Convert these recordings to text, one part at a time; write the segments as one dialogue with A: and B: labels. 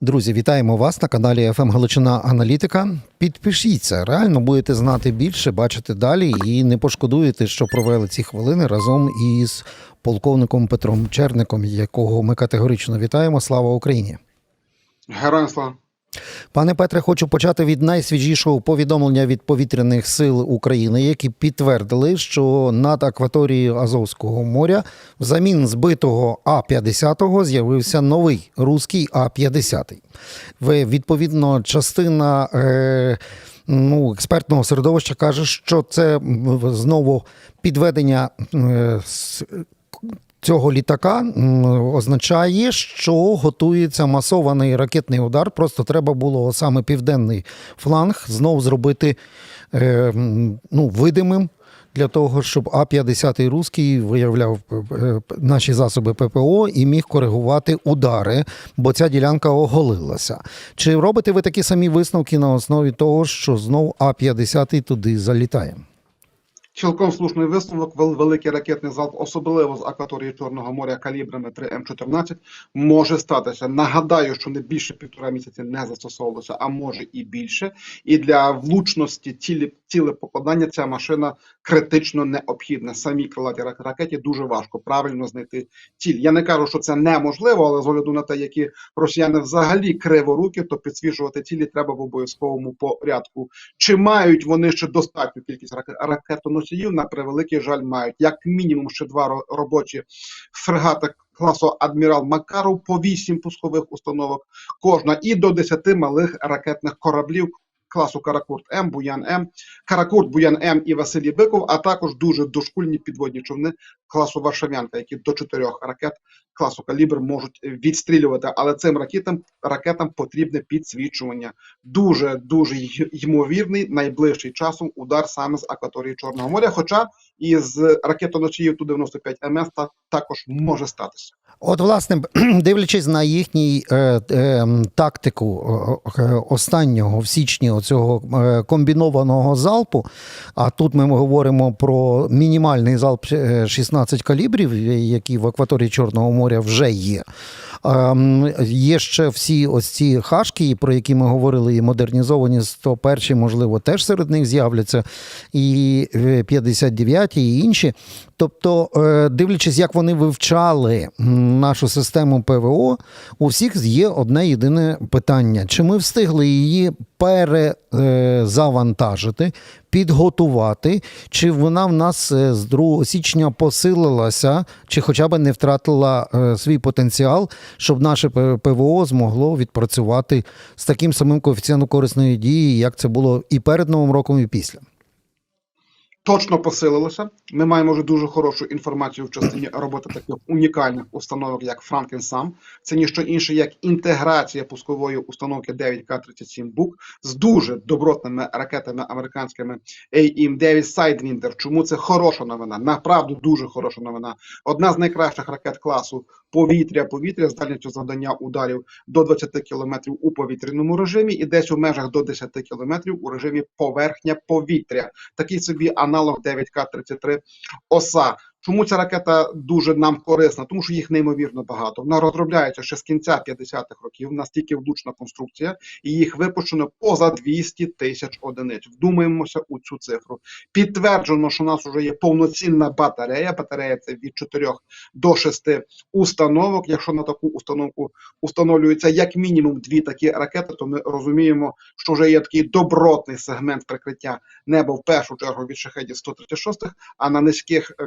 A: Друзі, вітаємо вас на каналі FM Галичина Аналітика. Підпишіться, реально будете знати більше, бачити далі і не пошкодуєте, що провели ці хвилини разом із полковником Петром Черником, якого ми категорично вітаємо. Слава Україні!
B: Героям слава.
A: Пане Петре, хочу почати від найсвіжішого повідомлення від повітряних сил України, які підтвердили, що над акваторією Азовського моря взамін збитого А-50 з'явився новий руський А-50. Ви відповідно частина. Е- Ну, експертного середовища каже, що це знову підведення е, цього літака означає, що готується масований ракетний удар. Просто треба було саме південний фланг знов зробити е, ну, видимим. Для того, щоб А-50 руський виявляв е, наші засоби ППО і міг коригувати удари, бо ця ділянка оголилася. Чи робите ви такі самі висновки на основі того, що знов А-50 туди залітає?
B: Цілком слушний висновок. Великий ракетний залп, особливо з акваторії Чорного моря калібрами 3М14, може статися. Нагадаю, що не більше півтора місяці не застосовувалося, а може і більше. І для влучності цілі цілепокладання ця машина критично необхідна. Самі крилаті рак- ракеті дуже важко правильно знайти ціль. Я не кажу, що це неможливо, але з огляду на те, які росіяни взагалі криворуки, то підсвічувати цілі треба в обов'язковому порядку. Чи мають вони ще достатню кількість рак- ракетоносіїв? На превеликий жаль, мають як мінімум ще два ро- робочі фрегати класу Адмірал Макаров по вісім пускових установок, кожна і до 10 малих ракетних кораблів. Класу Каракурт М, Буян М, Каракурт, Буян М і Василій Биков, а також дуже дошкульні підводні човни класу Варшавянка, які до чотирьох ракет класу калібр можуть відстрілювати. Але цим ракетам ракетам потрібне підсвічування. Дуже дуже ймовірний найближчий часом удар саме з акваторії Чорного моря. Хоча і з ракетоносіїв Ту-95 МС та також може статися.
A: От, власне, дивлячись на їхній е, е, тактику е, останнього в січні оцього е, комбінованого залпу, а тут ми говоримо про мінімальний залп е, 16 калібрів, які в акваторії Чорного моря вже є. Є ще всі ось ці хашки, про які ми говорили, і модернізовані 101, можливо, теж серед них з'являться, і е, 59 і інші. Тобто, е, дивлячись, як вони вивчали нашу систему ПВО, у всіх є одне єдине питання: чи ми встигли її перезавантажити, підготувати, чи вона в нас е, з 2 січня посилилася, чи хоча б не втратила е, свій потенціал, щоб наше ПВО змогло відпрацювати з таким самим коефіцієнтом корисної дії, як це було і перед Новим роком, і після.
B: точно посилилося. Ми маємо вже дуже хорошу інформацію в частині роботи таких унікальних установок, як Франкенсам. Це ніщо інше, як інтеграція пускової установки 9К-37 Бук з дуже добротними ракетами американськими AIM-9 Sidewinder. Чому це хороша новина? Направду дуже хороша новина. Одна з найкращих ракет класу повітря-повітря з дальністю завдання ударів до 20 км у повітряному режимі і десь у межах до 10 км у режимі поверхня-повітря. Такий собі аналог 9К-33 ОСА. Чому ця ракета дуже нам корисна? Тому що їх неймовірно багато. Вона розробляється ще з кінця 50-х років, настільки влучна конструкція, і їх випущено поза 200 тисяч одиниць. Вдумаємося у цю цифру. Підтверджено, що у нас вже є повноцінна батарея. Батарея це від 4 до 6 установок. Якщо на таку установку установлюється як мінімум дві такі ракети, то ми розуміємо, що вже є такий добротний сегмент прикриття неба в першу чергу від шахедів 136 а на низьких е,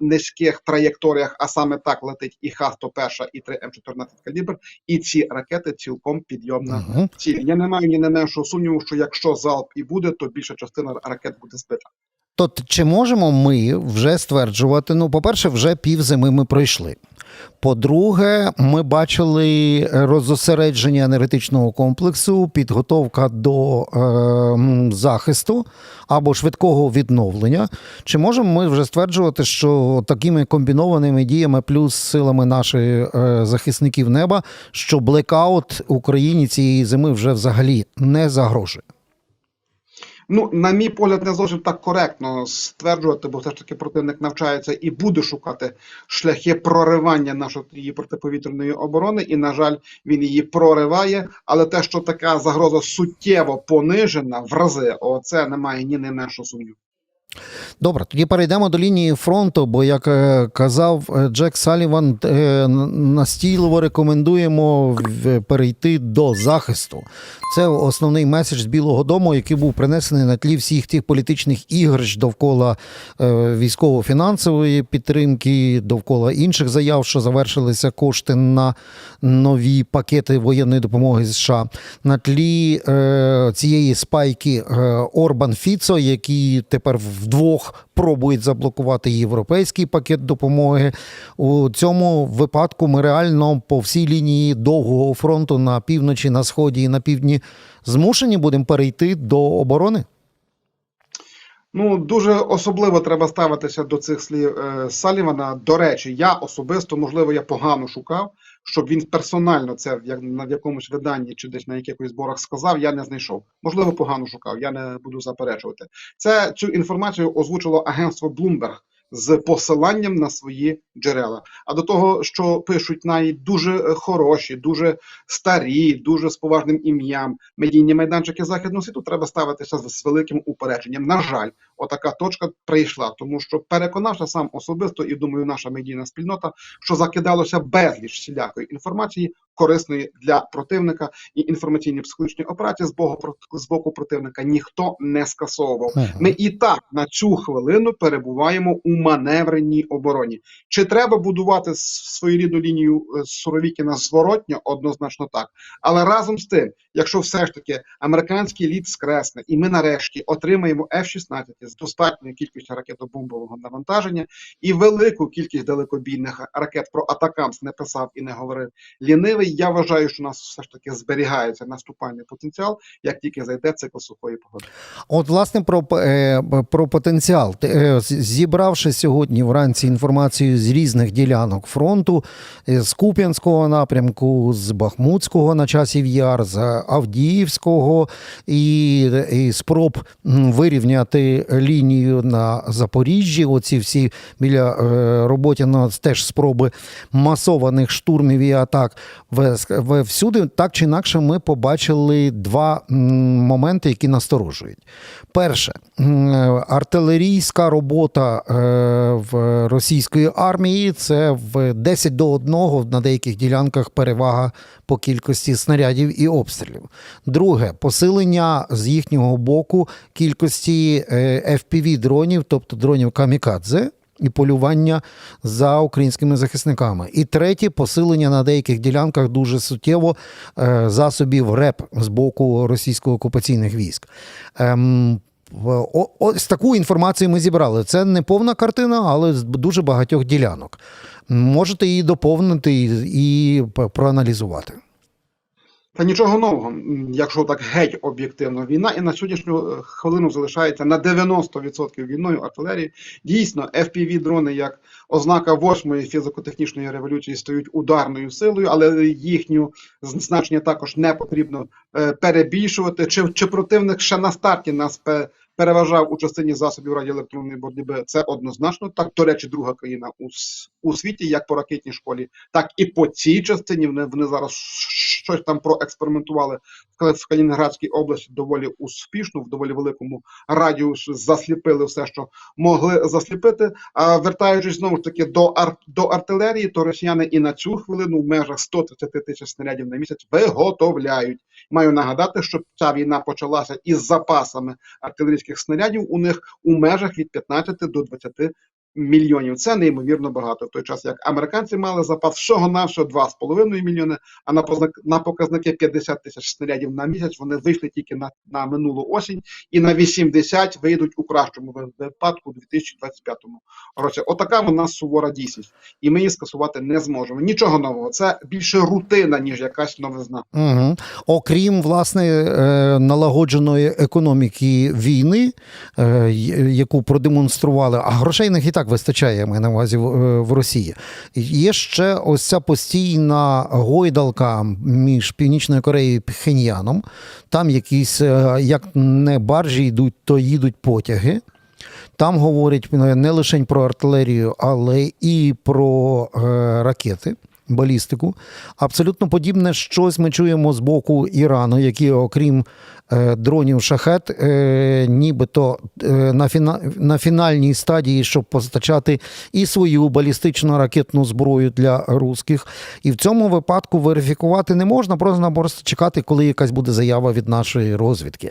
B: на низьких траєкторіях, а саме так летить і Х-101, і 3М14 калібр, і ці ракети цілком підйомна
A: Угу.
B: ціль. Я не маю ні не меншого сумніву, що якщо залп і буде, то більша частина ракет буде збита.
A: То чи можемо ми вже стверджувати? Ну, по-перше, вже пів зими ми пройшли. По-друге, ми бачили розосередження енергетичного комплексу, підготовка до е, захисту або швидкого відновлення. Чи можемо ми вже стверджувати, що такими комбінованими діями плюс силами наших е, захисників неба, що блекаут Україні цієї зими вже взагалі не загрожує?
B: Ну, на мій погляд, не зовсім так коректно стверджувати, бо все ж таки противник навчається і буде шукати шляхи проривання нашої протиповітряної оборони. І, на жаль, він її прориває. Але те, що така загроза суттєво понижена в рази, оце немає ні не меншого сумніву.
A: Добре, тоді перейдемо до лінії фронту, бо, як е, казав е, Джек Саліван, е, настійливо рекомендуємо перейти до захисту. Це основний меседж з Білого Дому, який був принесений на тлі всіх тих політичних ігрищ довкола військово-фінансової підтримки, довкола інших заяв, що завершилися кошти на нові пакети воєнної допомоги США. На тлі цієї спайки Орбан Фіцо, які тепер вдвох пробують заблокувати європейський пакет допомоги. У цьому випадку ми реально по всій лінії довгого фронту на півночі, на сході і на півдні змушені будемо перейти до оборони.
B: Ну, дуже особливо треба ставитися до цих слів е, Салівана. До речі, я особисто, можливо, я погано шукав, щоб він персонально це як, на якомусь виданні чи десь на якихось зборах сказав, я не знайшов. Можливо, погано шукав, я не буду заперечувати. Це цю інформацію озвучило агентство Bloomberg з посиланням на свої джерела. А до того, що пишуть навіть дуже е, хороші, дуже старі, дуже з поважним ім'ям медійні майданчики західного світу, треба ставитися з великим упередженням. На жаль, отака точка прийшла, тому що переконався сам особисто, і думаю, наша медійна спільнота, що закидалося безліч всілякої інформації, корисної для противника, і інформаційні психологічні операції з боку з боку противника ніхто не скасовував. Ми і так на цю хвилину перебуваємо у маневреній обороні. Чи треба будувати с- своєрідну лінію е, Суровікіна зворотньо? Однозначно так. Але разом з тим, якщо все ж таки американський лід скресне, і ми нарешті отримаємо F-16 з достатньою кількістю ракетобомбового навантаження і велику кількість далекобійних ракет про Атакамс не писав і не говорив лінивий. Я вважаю, що у нас все ж таки зберігається наступальний потенціал, як тільки зайде цикл сухої погоди.
A: От, власне, про, е, про потенціал. Е, Зібравши сьогодні вранці інформацію з різних ділянок фронту, е, з Куп'янського напрямку, з Бахмутського на часів Яр, з Авдіївського і, і спроб вирівняти лінію на Запоріжжі. Оці всі біля е, Роботіна теж спроби масованих штурмів і атак. Всюди так чи інакше ми побачили два моменти, які насторожують. Перше, е, артилерійська робота е, в російської армії це в 10 до 1 на деяких ділянках перевага по кількості снарядів і обстрілів. Друге, посилення з їхнього боку кількості е, FPV-дронів, тобто дронів камікадзе. І полювання за українськими захисниками. І третє посилення на деяких ділянках дуже суттєво е, засобів РЕП з боку російсько-окупаційних військ. Ем, Ось таку інформацію ми зібрали. Це не повна картина, але з дуже багатьох ділянок. Можете її доповнити і проаналізувати.
B: Та нічого нового, якщо так геть об'єктивно, війна і на сьогоднішню е, хвилину залишається на 90% війною артилерії. Дійсно, FPV-дрони як ознака восьмої фізико-технічної революції стають ударною силою, але їхню значення також не потрібно е, перебільшувати. Чи, чи противник ще на старті нас переважав у частині засобів радіоелектронної боротьби? Це однозначно. Так, до речі, друга країна у, у світі, як по ракетній школі, так і по цій частині вони, вони зараз щось там проекспериментували в Калінінградській області доволі успішно, в доволі великому радіусі засліпили все, що могли засліпити. А вертаючись знову ж таки до ар- до артилерії, то росіяни і на цю хвилину в межах 130 тисяч снарядів на місяць виготовляють. Маю нагадати, що ця війна почалася із запасами артилерійських снарядів у них у межах від 15 до 20 мільйонів. Це неймовірно багато. В той час як американці мали запас всього навсього 2,5 мільйони, а на на показники 50 тисяч снарядів на місяць вони вийшли тільки на, на минулу осінь, і на 80 вийдуть у кращому ви- випадку у 2025 році. Отака в нас сувора дійсність, і ми її скасувати не зможемо. Нічого нового. Це більше рутина ніж якась новизна.
A: Угу. Окрім власне е, налагодженої економіки війни, е, яку продемонстрували, а грошейних і так так вистачає, маю на увазі в, е, в Росії. Є ще ось ця постійна гойдалка між Північною Кореєю і Пхеньяном. Там якісь е, як не баржі йдуть, то їдуть потяги. Там говорять е, не лише про артилерію, але і про ракети. Балістику. Абсолютно подібне щось ми чуємо з боку Ірану, які, окрім дронів шахет, е, нібито е, на, на фінальній стадії, щоб постачати і свою балістичну ракетну зброю для русських. І в цьому випадку верифікувати не можна, просто просто чекати, коли якась буде заява від нашої розвідки.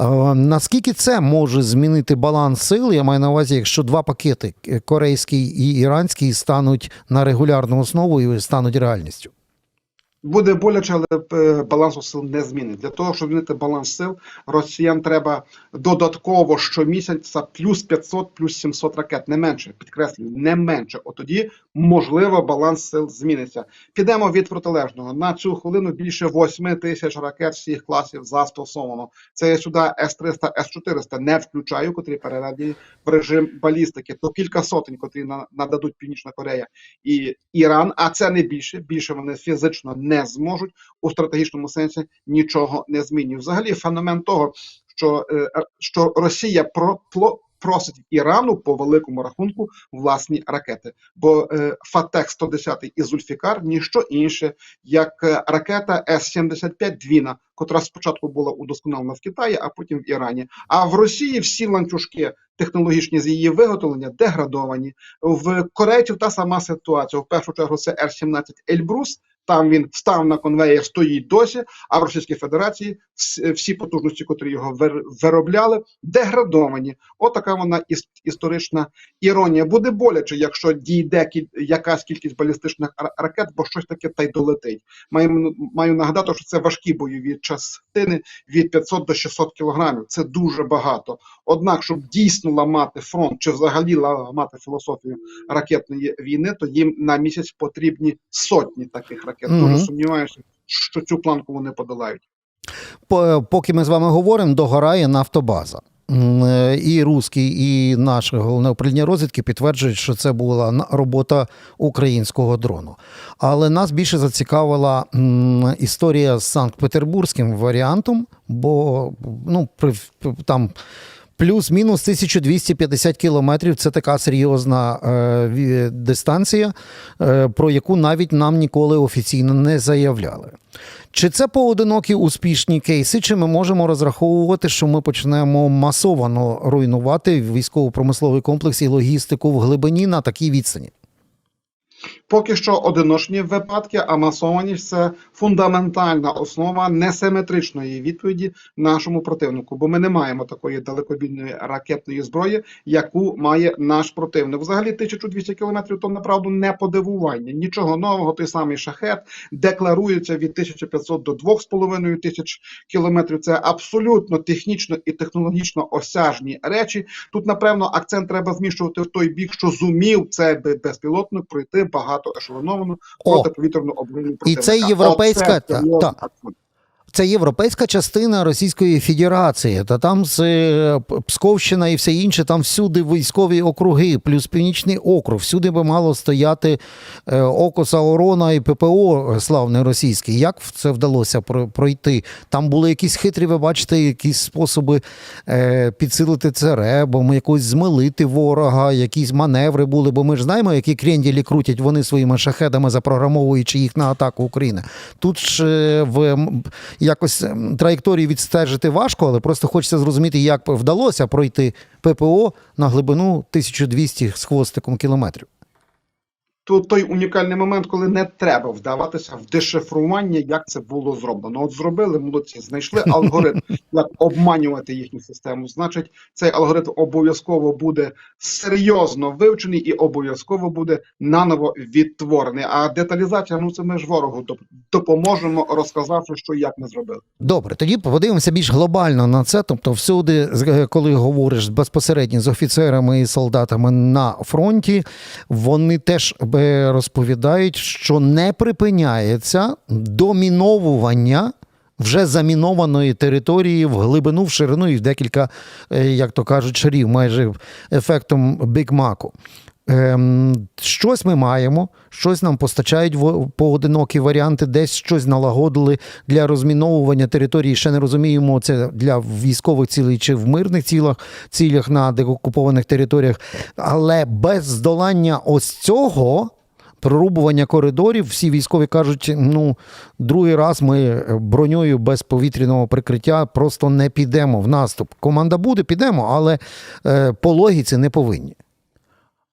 A: Е, наскільки це може змінити баланс сил? Я маю на увазі, якщо два пакети е, корейський і іранський стануть на регулярну основу і стануть реальністю.
B: Буде боляче, але е, балансу сил не змінить. Для того, щоб змінити баланс сил, росіян треба додатково щомісяця плюс 500, плюс 700 ракет, не менше, підкреслюю, не менше. От тоді, можливо, баланс сил зміниться. Підемо від протилежного. На цю хвилину більше 8 тисяч ракет всіх класів застосовано. Це я сюди С-300, С-400 не включаю, котрі переведені в режим балістики. То кілька сотень, котрі на- нададуть Північна Корея і Іран, а це не більше. Більше вони фізично не зможуть у стратегічному сенсі нічого не змінює. Взагалі, феномен того, що, е, е, що Росія про, просить Ірану по великому рахунку власні ракети. Бо е, Фатех 110 і Зульфікар ніщо інше, як е, ракета С-75 Двіна, котра спочатку була удосконалена в Китаї, а потім в Ірані. А в Росії всі ланцюжки технологічні з її виготовлення деградовані. В корейців та сама ситуація. В першу чергу це Р-17 Ельбрус. Там він встав на конвеєр, стоїть досі. А в Російській Федерації всі потужності, котрі його вир- виробляли, деградовані. Отака вона історична іронія. Буде боляче, якщо дійде якась кількість балістичних ракет, бо щось таке та й долетить. Маю, маю нагадати, що це важкі бойові частини від 500 до 600 кілограмів. Це дуже багато. Однак, щоб дійсно ламати фронт чи взагалі ламати філософію ракетної війни, то їм на місяць потрібні сотні таких ракет.
A: Мгм.
B: Дуже сумніваюся, що цю планку вони подолають.
A: Поки ми з вами говоримо, догорає нафтобаза. Е, І русський, і наше головне управління розвідки підтверджують, що це була робота українського дрону. Але нас більше зацікавила історія з Санкт-Петербурзьким варіантом, бо ну, там. Плюс-мінус 1250 кілометрів це така серйозна е, дистанція, е, про яку навіть нам ніколи офіційно не заявляли. Чи це поодинокі успішні кейси, чи ми можемо розраховувати, що ми почнемо масовано руйнувати військово-промисловий комплекс і логістику в глибині на такій відстані?
B: Поки що одиночні випадки, а масованість це фундаментальна основа несиметричної відповіді нашому противнику, бо ми не маємо такої далекобійної ракетної зброї, яку має наш противник. Взагалі 1200 кілометрів то направду не подивування. Нічого нового, той самий шахет декларується від 1500 до 2500 тисяч кілометрів. Це абсолютно технічно і технологічно осяжні речі. Тут, напевно, акцент треба зміщувати в той бік, що зумів це бе- безпілотник пройти багато ешелоновану
A: О,
B: протиповітряну оборону
A: і це європейська- та- та. Це європейська частина Російської Федерації, та там з е, Псковщина і все інше, там всюди військові округи, плюс північний округ. Всюди би мало стояти е, Око Саурона і ППО славне російське. Як це вдалося пройти? Там були якісь хитрі, ви бачите, якісь способи е, підсилити це ребом, якось змилити ворога, якісь маневри були. Бо ми ж знаємо, які кренділі крутять вони своїми шахедами, запрограмовуючи їх на атаку України. Тут ж е, в якось траєкторію траєкторії відстежити важко, але просто хочеться зрозуміти, як вдалося пройти ППО на глибину 1200 з хвостиком кілометрів.
B: Тут той унікальний момент, коли не треба вдаватися в дешифрування, як це було зроблено. От зробили молодці, знайшли алгоритм, як обманювати їхню систему. Значить, цей алгоритм обов'язково буде серйозно вивчений і обов'язково буде наново відтворений. А деталізація, ну це ми ж ворогу доп- допоможемо, розказавши, що як ми зробили.
A: Добре, тоді подивимося більш глобально на це. Тобто, всюди, е, коли говориш безпосередньо з офіцерами і солдатами на фронті, вони теж розповідають, що не припиняється доміновування. Вже замінованої території в глибину, в ширину і в декілька, е, як то кажуть, шарів, майже ефектом Бік Маку. Ем, щось ми маємо, щось нам постачають поодинокі варіанти, десь щось налагодили для розміновування території. Ще не розуміємо, це для військових цілей чи в мирних цілях, цілях на деокупованих територіях. Але без здолання ось цього. Прорубування коридорів, всі військові кажуть, ну, другий раз ми броньою без повітряного прикриття просто не підемо в наступ. Команда буде, підемо, але е, по логіці не повинні.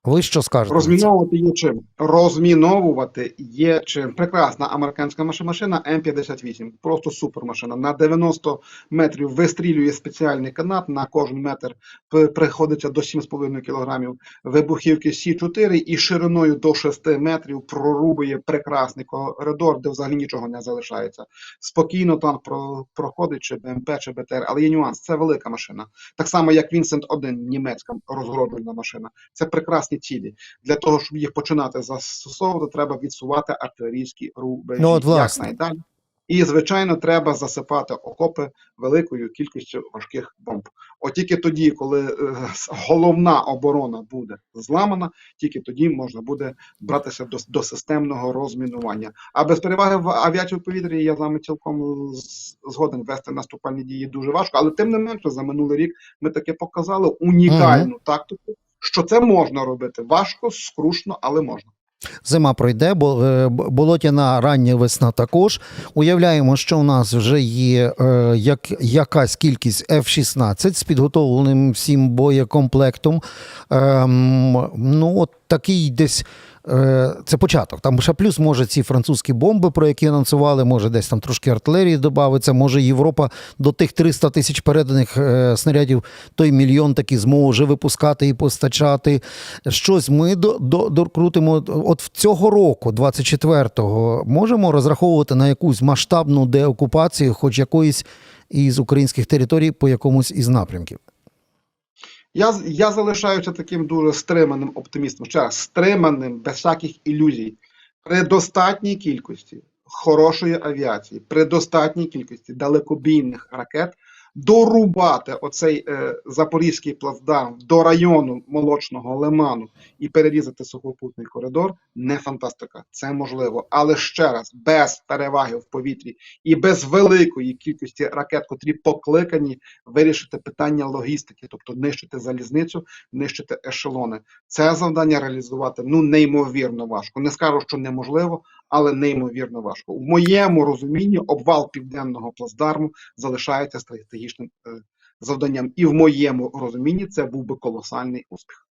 A: Ви що скажете?
B: Розміновувати є чим. Розміновувати є чим. Прекрасна американська маши- машина М58. Просто супер машина. На 90 метрів вистрілює спеціальний канат. На кожен метр приходиться до 7,5 кілограмів вибухівки Сі-4 і шириною до 6 метрів прорубує прекрасний коридор, де взагалі нічого не залишається. Спокійно про- проходить, чи БМП, чи БТР. Але є нюанс. Це велика машина. Так само, як Вінсент 1 німецька розгороджена машина. Це прекрасні цілі. Для того, щоб їх починати застосовувати, треба відсувати артилерійські рубежі
A: Ну, от, власне.
B: І, звичайно, треба засипати окопи великою кількістю важких бомб. От тільки тоді, коли е, головна оборона буде зламана, тільки тоді можна буде братися до, до системного розмінування. А без переваги в авіацію в повітрі я з вами цілком згоден вести наступальні дії дуже важко. Але тим не менше, за минулий рік ми таки показали унікальну тактику, що це можна робити. Важко, скрушно, але можна.
A: Зима пройде, бо е, болотяна рання весна також. Уявляємо, що у нас вже є е, як, якась кількість F-16 з підготовленим всім боєкомплектом. Е, ну, от такий десь. е, Це початок. Там ще плюс може ці французькі бомби, про які анонсували, може десь там трошки артилерії додається, може Європа до тих 300 тисяч переданих е, снарядів той мільйон таки зможе випускати і постачати. Щось ми до, до, докрутимо. От цього року, 24-го, можемо розраховувати на якусь масштабну деокупацію, хоч якоїсь із українських територій по якомусь із напрямків.
B: Я, я залишаюся таким дуже стриманим оптимістом. Ще раз, стриманим, без всяких ілюзій. При достатній кількості хорошої авіації, при достатній кількості далекобійних ракет дорубати оцей е, запорізький плацдарм до району молочного лиману і перерізати сухопутний коридор не фантастика. Це можливо. Але ще раз, без переваги в повітрі і без великої кількості ракет, котрі покликані вирішити питання логістики, тобто нищити залізницю, нищити ешелони. Це завдання реалізувати ну неймовірно важко. Не скажу, що неможливо, але неймовірно важко. В моєму розумінні обвал південного плацдарму залишається стратегічним е, завданням, і в моєму розумінні це був би колосальний успіх.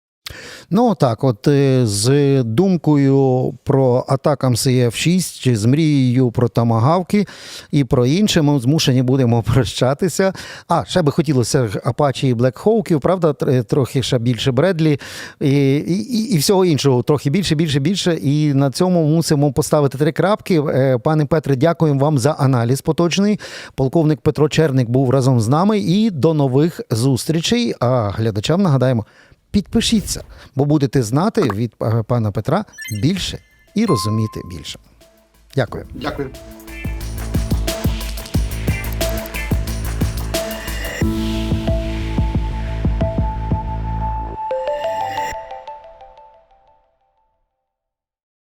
A: Ну так, от е, з думкою про атакам F-6, чи з мрією про тамагавки і про інше, ми змушені будемо прощатися. А, ще би хотілося Апачі і Hawkів, правда, трохи ще більше Бредлі і, і, і всього іншого, трохи більше, більше, більше. І на цьому мусимо поставити три крапки. Е, Пане Петре, дякуємо вам за аналіз поточний. Полковник Петро Черник був разом з нами. І до нових зустрічей. А глядачам нагадаємо. Підпишіться, бо будете знати від е, пана Петра більше і розуміти більше. Дякую.
B: Дякую.